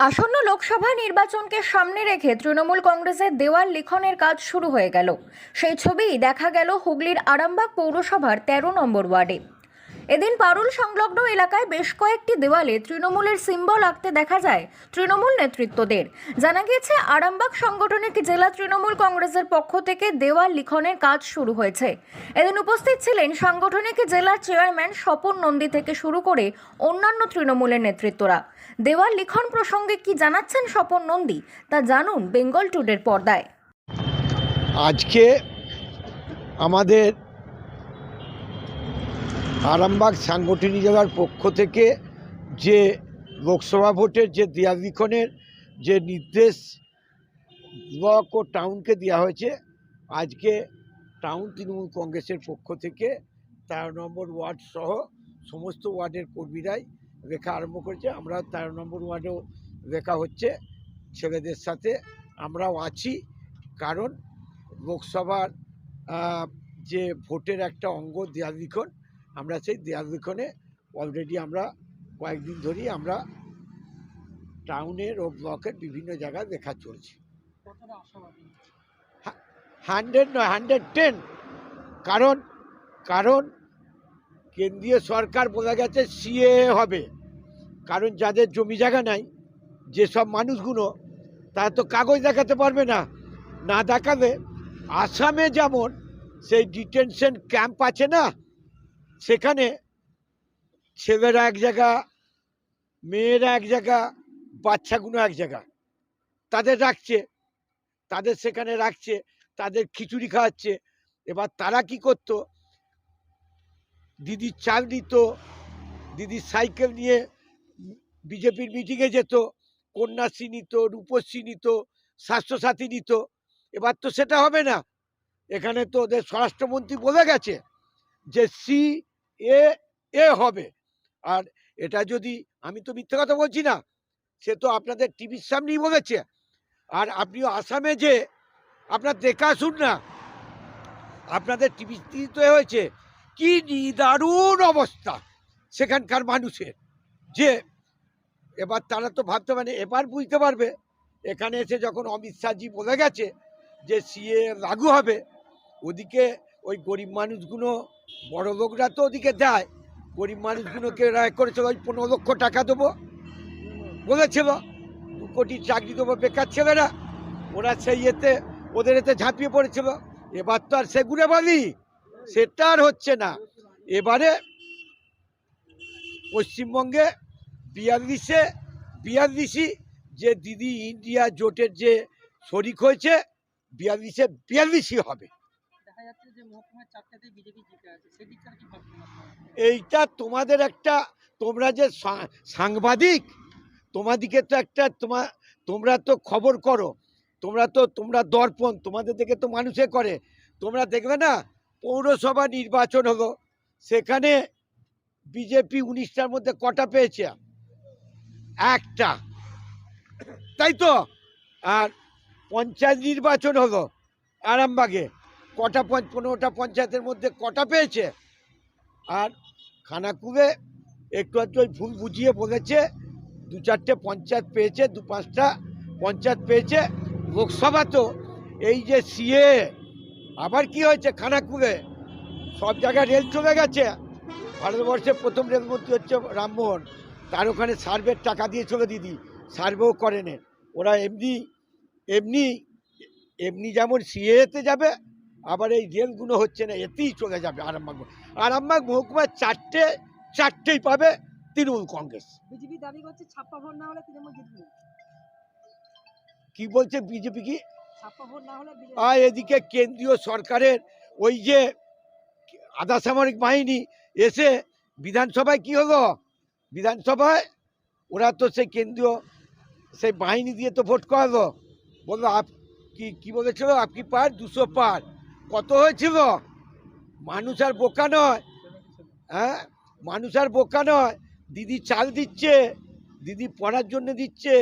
আসন্ন লোকসভা নির্বাচনকে সামনে রেখে তৃণমূল কংগ্রেসের দেওয়াল লিখনের কাজ শুরু হয়ে গেল। সেই ছবি দেখা গেল হুগলির আরামবাগ পৌরসভার তেরো নম্বর ওয়ার্ডে। এদিন পারুল সংলগ্ন এলাকায় বেশ কয়েকটি দেওয়ালে তৃণমূলের সিম্বল আঁকতে দেখা যায় তৃণমূল নেতৃত্বদের। জানা গিয়েছে, আরামবাগ সাংগঠনিক জেলা তৃণমূল কংগ্রেসের পক্ষ থেকে দেওয়াল লিখনের কাজ শুরু হয়েছে। এদিন উপস্থিত ছিলেন সাংগঠনিক জেলার চেয়ারম্যান স্বপন নন্দী থেকে শুরু করে অন্যান্য তৃণমূলের নেতৃত্বরা। দেওয়াল লিখন প্রসঙ্গে কি জানাচ্ছেন স্বপন নন্দী, তা জানুন বেঙ্গল টুডের পর্দায়। আজকে আমাদের আরামবাগ সাংগঠনিক জেলার পক্ষ থেকে যে লোকসভা ভোটের যে দেয়ালিখনের যে নির্দেশ ব্লক ও টাউনকে দেওয়া হয়েছে, আজকে টাউন তৃণমূল কংগ্রেসের পক্ষ থেকে তেরো নম্বর ওয়ার্ড সহ সমস্ত ওয়ার্ডের কর্মীরাই লেখা আরম্ভ করেছে। আমরা তেরো নম্বর ওয়ার্ডেও লেখা হচ্ছে ছেলেদের সাথে। আমরাও আছি, কারণ লোকসভার যে ভোটের একটা অঙ্গ দেয়াল লিখন আমরা সেই দেয়াল লিখনে অলরেডি আমরা কয়েকদিন ধরেই আমরা টাউনের ও ব্লকের বিভিন্ন জায়গায় দেখা চলছে। হান্ড্রেড নয় হান্ড্রেড টেন কারণ কারণ কেন্দ্রীয় সরকার বলে গেছে সিএ হবে। কারণ যাদের জমি জায়গা নাই যেসব মানুষগুলো তারা তো কাগজ দেখাতে পারবে না। না দেখালে আসামে যেমন সেই ডিটেনশন ক্যাম্প আছে না সেখানে ছেলেরা এক জায়গা, মেয়েরা এক জায়গা, বাচ্চাগুলো এক জায়গা। তাদের রাখছে, তাদের সেখানে রাখছে, তাদের খিচুড়ি খাওয়াচ্ছে। এবার তারা কি করতো? দিদির চাল দিত দিদির সাইকেল নিয়ে বিজেপির মিটিংয়ে যেত, কন্যাশ্রী নিত, রূপশ্রী নিত, স্বাস্থ্যসাথী নিত। এবার তো সেটা হবে না। এখানে তো ওদের স্বরাষ্ট্রমন্ত্রী বলে গেছে যে সি এ এ হবে। আর এটা যদি, আমি তো মিথ্যে কথা বলছি না, সে তো আপনাদের টিভির সামনেই বলেছে। আর আপনিও আসামে যে, আপনার দেখা আসুন না, আপনাদের টিভি টিভিতে হয়েছে, কি নিদারুণ অবস্থা সেখানকার মানুষের। যে, এবার তারা তো ভাবতে পারে, এবার বুঝতে পারবে। এখানে এসে যখন অমিত শাহজি বলে গেছে যে, সিএ লাগু হবে, ওদিকে ওই গরিব মানুষগুলো বড় লোকরা তো ওদিকে দেয় গরিব মানুষগুলোকে রায় করেছিল ওই পনেরো লক্ষ টাকা দেবো বলেছিল। দু কোটি চাকরি দেবো বেকার ছেলেরা। ওরা সেই এতে, ওদের এতে ঝাঁপিয়ে পড়েছিল। এবার তো আর সেগুলো বলি সেটা আর হচ্ছে না। এবারে পশ্চিমবঙ্গে বিয়াল্লিশে, বিয়াল্লিশই যে দিদি ইন্ডিয়া জোটের যে শরিক হয়েছে, বিয়াল্লিশে বিয়াল্লিশই হবে। এইটা তোমাদের একটা, তোমরা যে সাংবাদিক, তোমাদিকে তো একটা তোমার তোমরা তো খবর করো, তোমরা তো, তোমরা দর্পণ, তোমাদের দেখে তো মানুষে করে। তোমরা দেখবে না, পৌরসভা নির্বাচন হলো, সেখানে বিজেপি উনিশটার মধ্যে কটা পেয়েছে? একটা। তাই তো? আর পঞ্চায়েত নির্বাচন হলো, আরামবাগে। কটা পনেরোটা পঞ্চায়েতের মধ্যে কটা পেয়েছে? আর খানাকুলে একটু একটু ওই ভুল বুঝিয়ে বলেছে, দু চারটে পঞ্চায়েত পেয়েছে, দু পাঁচটা পঞ্চায়েত পেয়েছে, লোকসভা তো। এই যে সিএ, আবার কি হয়েছে খানাকুলে সব জায়গায় রেল চলে গেছে। ভারতবর্ষের প্রথম রেলমন্ত্রী হচ্ছে রামমোহন। তার ওখানে সার্ভের টাকা দিয়ে চলে দিদি, সার্ভেও করেনে। ওরা এমনি এমনি এমনি যেমন সিএতে যাবে আবার এই রেলগুলো হচ্ছে না এতেই চলে যাবে আরামবাগ আরামবাগ মহকুমার চারটে চারটেই পাবে তৃণমূল কংগ্রেস। বিজেপি দাবি করছে ছাপ্পা ভোট না হলে তৃণমূল জিতবে কি বলছে বিজেপি কি? আর এদিকে কেন্দ্রীয় সরকারের ওই যে আধা সামরিক বাহিনী এসে বিধানসভায় কি হলো? বিধানসভায় ওরা তো সেই কেন্দ্রীয় সেই বাহিনী দিয়ে তো ভোট করালো। বলল আপ কি কি বলেছিল? আপকি পার দুশো পার। কত হয়েছিল? মানুষ আর বোকা নয়। হ্যাঁ? মানুষ আর বোকা নয়। দিদি চাল দিচ্ছে, দিদি পড়ার জন্য দিচ্ছে,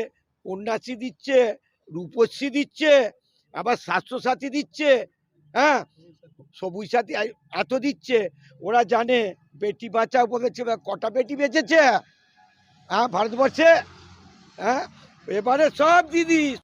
কন্যাশ্রী দিচ্ছে, রূপশ্রী দিচ্ছে, আবার স্বাস্থ্যসাথী দিচ্ছে হ্যাঁ? সবুজ সাথী এত দিচ্ছে। ওরা জানে বেটি বাঁচাও বলেছে কটা বেটি বেঁচেছে? হ্যাঁ ভারতবর্ষে? হ্যাঁ? এবারে সব দিদি